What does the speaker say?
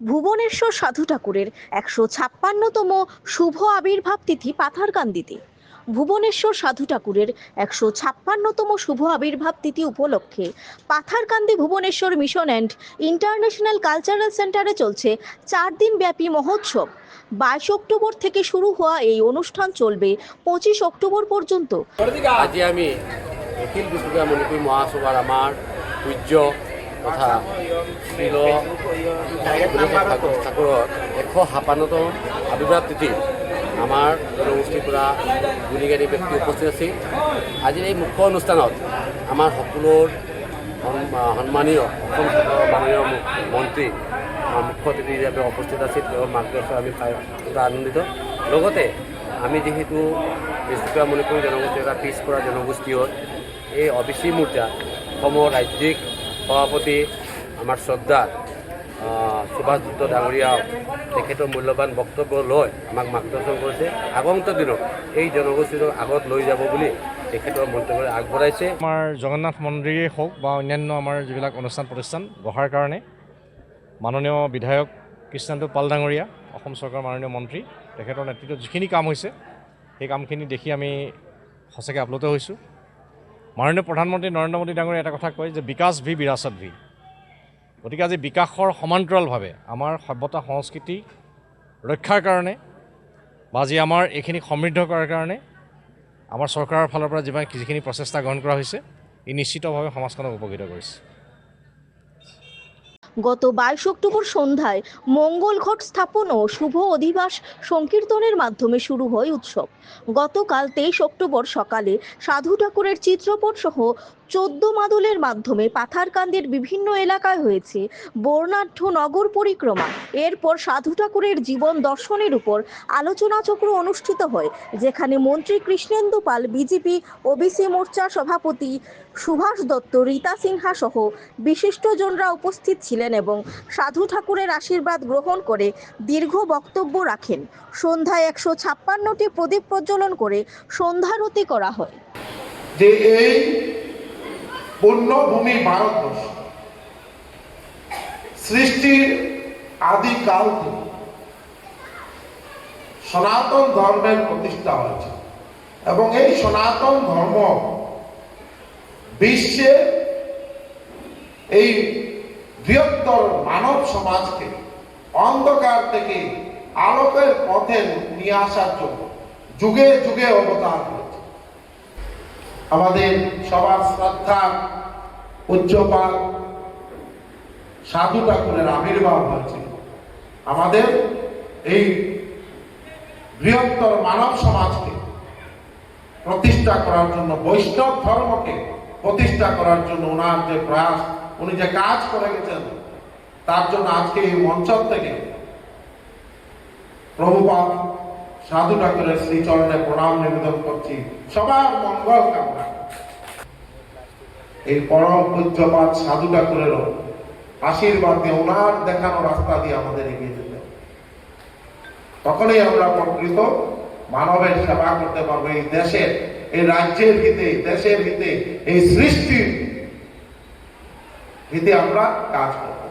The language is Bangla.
ভুবনেশ্বর সাধু ঠাকুরের একশো ছাপ্পান্নতম শুভ আবির্ভাব তিথি পাথারকান্দিতে। ভুবনেশ্বর সাধু ঠাকুরের একশো ছাপ্পান্নতম শুভ আবির্ভাব তিথি উপলক্ষে Patharkandi Bhubaneswar mission and international cultural সেন্টারে চলছে চার দিন ব্যাপী মহোৎসব। বাইশ অক্টোবর থেকে শুরু হওয়া এই অনুষ্ঠান চলবে পঁচিশ অক্টোবর পর্যন্ত। আজি আমি অখিল আমাৰ পূজ্য তথা শিল ঠাকুৰৰ এশ সাতান্নতম আৱিৰ্ভাৱ তিথি। আমাৰ জনগোষ্ঠীৰ পৰা গুণীগানী ব্যক্তি উপস্থিত আছিল। আজিৰ এই মুখ্য অনুষ্ঠানত আমাৰ সকলোৰ সন- সন্মানীয়, অসম মাননীয় মন্ত্ৰী মুখ্য অতিথি হিচাপে উপস্থিত আছিল। তেওঁৰ মাৰ্গদৰ্শন আমি পাই আনন্দিত। লগতে আমি যিহেতু বিষ্ণুপুৰা মণিপুৰী জনগোষ্ঠী এটা পিছপৰা জনগোষ্ঠী হয় এই অবিচি মূৰ্তা অসমৰ ৰাজ্যিক সভাপতি আমাৰ শ্ৰদ্ধা সুভাষ দত্ত ডাঙৰীয়া তেখেতৰ মূল্যৱান বক্তব্য লৈ আমাক মাৰ্গদৰ্শন কৰিছে। আগন্তুক দিনত এই জনগোষ্ঠীটোক আগত লৈ যাব বুলি তেখেতৰ মন্তব্য আগবঢ়াইছে। আমাৰ জগন্নাথ মন্দিৰেই হওক বা অন্যান্য আমাৰ যিবিলাক অনুষ্ঠান প্ৰতিষ্ঠান গঢ়াৰ কাৰণে মাননীয় বিধায়ক কৃষ্ণান্ত পাল ডাঙৰীয়া অসম চৰকাৰৰ মাননীয় মন্ত্ৰী তেখেতৰ নেতৃত্বত যিখিনি কাম হৈছে সেই কামখিনি দেখি আমি সঁচাকৈ আপ্লুত হৈছোঁ। মাননীয় প্ৰধানমন্ত্ৰী নৰেন্দ্ৰ মোদী ডাঙৰীয়াই এটা কথা কয় যে বিকাশ ভি বিৰাচত ভি। গতিকে আজি বিকাশৰ সমান্তৰালভাৱে আমাৰ সভ্যতা সংস্কৃতি ৰক্ষাৰ কাৰণে বা আজি আমাৰ এইখিনি সমৃদ্ধ কৰাৰ কাৰণে আমাৰ চৰকাৰৰ ফালৰ পৰা যিমান যিখিনি প্ৰচেষ্টা গ্ৰহণ কৰা হৈছে ই নিশ্চিতভাৱে সমাজখনক উপকৃত কৰিছে। গত বাইশ অক্টোবর সন্ধ্যায় মঙ্গল ঘট স্থাপন ও শুভ অধিবাস সংকীর্তনের মাধ্যমে শুরু হয় উৎসব। গতকাল তেইশ অক্টোবর সকালে সাধু ঠাকুরের চিত্রপট সহ চোদ্দ মাদলের মাধ্যমে পাথারকান্দির বিভিন্ন এলাকায় হয়েছে বর্ণাঢ্য নগর পরিক্রমা। এরপর সাধু ঠাকুরের জীবন দর্শনের উপর আলোচনা চক্র অনুষ্ঠিত হয়, যেখানে মন্ত্রী কৃষ্ণেন্দু পাল, বিজেপি ওবিসি মোর্চা সভাপতি সুভাষ দত্ত, রীতা সিনহা সহ বিশিষ্টজনরা উপস্থিত ছিলেন। এবং সাধু ঠাকুরের আশীর্বাদ গ্রহণ করে দীর্ঘ বক্তব্য রাখেন। সন্ধ্যায় একশো ছাপ্পান্নটি প্রদীপ প্রজ্বলন করে সন্ধ্যারতি করা হয়। যে এই পুণ্যভূমি ভারতবর্ষ সৃষ্টির আদিকাল সনাতন ধর্মের প্রতিষ্ঠা হয়েছে এবং এই সনাতন ধর্ম বিশ্বে এই বৃহত্তর মানব সমাজকে অন্ধকার থেকে আলোকের পথে নিয়ে আসার জন্য যুগে যুগে অবতার হয়েছে আমাদের সবার শ্রদ্ধা উচ্চপাল সাধু ঠাকুরের আবির্ভাব হয়েছে। আমাদের এই বৃহত্তর মানব সমাজকে প্রতিষ্ঠা করার জন্য বৈষ্ণব ধর্মকে প্রতিষ্ঠা করার জন্য ওনার যে প্রয়াস, উনি যে কাজ করে গেছেন, তার জন্য আজকে এই মঞ্চ থেকে প্রভুপাল সাধু ঠাকুরের শ্রীচরণে প্রণাম নিবেদন করছি। সবার মঙ্গল কামনা। এই পরম পূজ্যপাত সাধু ঠাকুরেরও আশীর্বাদ দিয়ে ওনার দেখানো রাস্তা দিয়ে আমাদের এগিয়ে যেতে। তখনই আমরা প্রকৃত মানবের সেবা করতে পারব এই দেশের এই রাজ্যের হিতে দেশের হিতে এই সৃষ্টির হিতে আমরা কাজ করব।